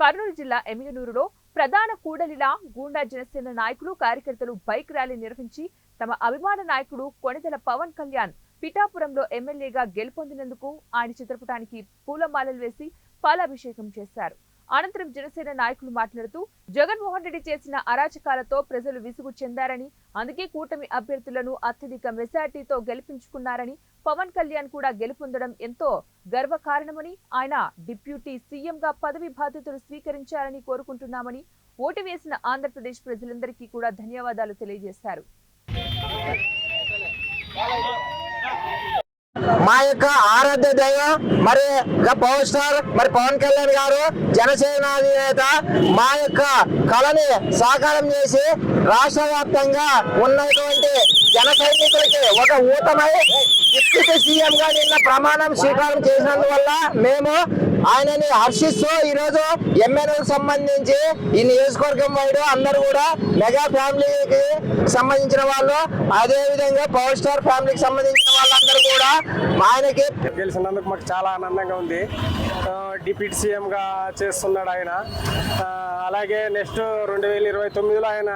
కర్నూలు జిల్లా ఎమిగనూరులో ప్రధాన కూడలిలా గూండా జనసేన నాయకులు కార్యకర్తలు బైక్ ర్యాలీ నిర్వహించి తమ అభిమాన నాయకుడు కొణిదల పవన్ కళ్యాణ్ పిఠాపురంలో ఎమ్మెల్యేగా గెలుపొందినందుకు ఆయన చిత్రపటానికి పూలమాలలు వేసి పాలాభిషేకం చేశారు. అనంతరం జనసేన నాయకులు మాట్లాడుతూ జగన్మోహన్ రెడ్డి చేసిన అరాచకాలతో ప్రజలు విసుగు చెందారని అందుకే కూటమి అభ్యర్థులను అత్యధిక మెజార్టీతో గెలిపించుకున్నారని పవన్ కళ్యాణ్ కూడా గెలుపొందడం ఎంతో గర్వకారణమని ఆయన డిప్యూటీ సీఎంగా పదవి బాధ్యతలు స్వీకరించారని కోరుకుంటున్నామని ఓటు వేసిన ఆంధ్రప్రదేశ్ ప్రజలందరికీ కూడా ధన్యవాదాలు తెలియజేశారు. మా యొక్క ఆరాధ్య దయ మరి పవర్ స్టార్ మరి పవన్ కళ్యాణ్ గారు జనసేన అధినేత మా యొక్క కళని సాకారం చేసి రాష్ట్ర వ్యాప్తంగా ఉన్నటువంటి జన సైనికులకి ఒక ఊతమై డిప్యూటీ సీఎం గా నిన్న ప్రమాణం స్వీకారం చేసినందువల్ల మేము ఆయనని హర్షిస్తూ ఈరోజు ఎమ్మెల్యేలకు సంబంధించి ఈ నియోజకవర్గం వైడు అందరూ కూడా మెగా ఫ్యామిలీకి సంబంధించిన వాళ్ళు అదే విధంగా పవర్ స్టార్ ఫ్యామిలీకి సంబంధించిన వాళ్ళందరూ కూడా ఆయనకి గెలిచినందుకు మాకు చాలా ఆనందంగా ఉంది. ఆ, డిప్యూటీ సీఎంగా చేస్తున్నాడు ఆయన. అలాగే నెక్స్ట్ రెండు వేల ఇరవై తొమ్మిదిలో ఆయన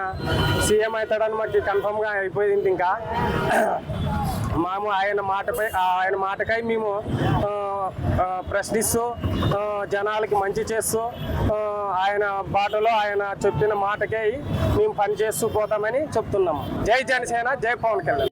సీఎం అవుతాడని మాకు కన్ఫర్మ్గా అయిపోయింది ఇంకా. మేము ఆయన మాటపై ఆయన మాటకై మేము ప్రశ్నిస్తూ జనాలకి మంచి చేస్తూ ఆయన బాటలో ఆయన చెప్పిన మాటకై మేము పనిచేస్తూ పోతామని చెప్తున్నాము. జై జనసేన జై పవన్ కళ్యాణ్.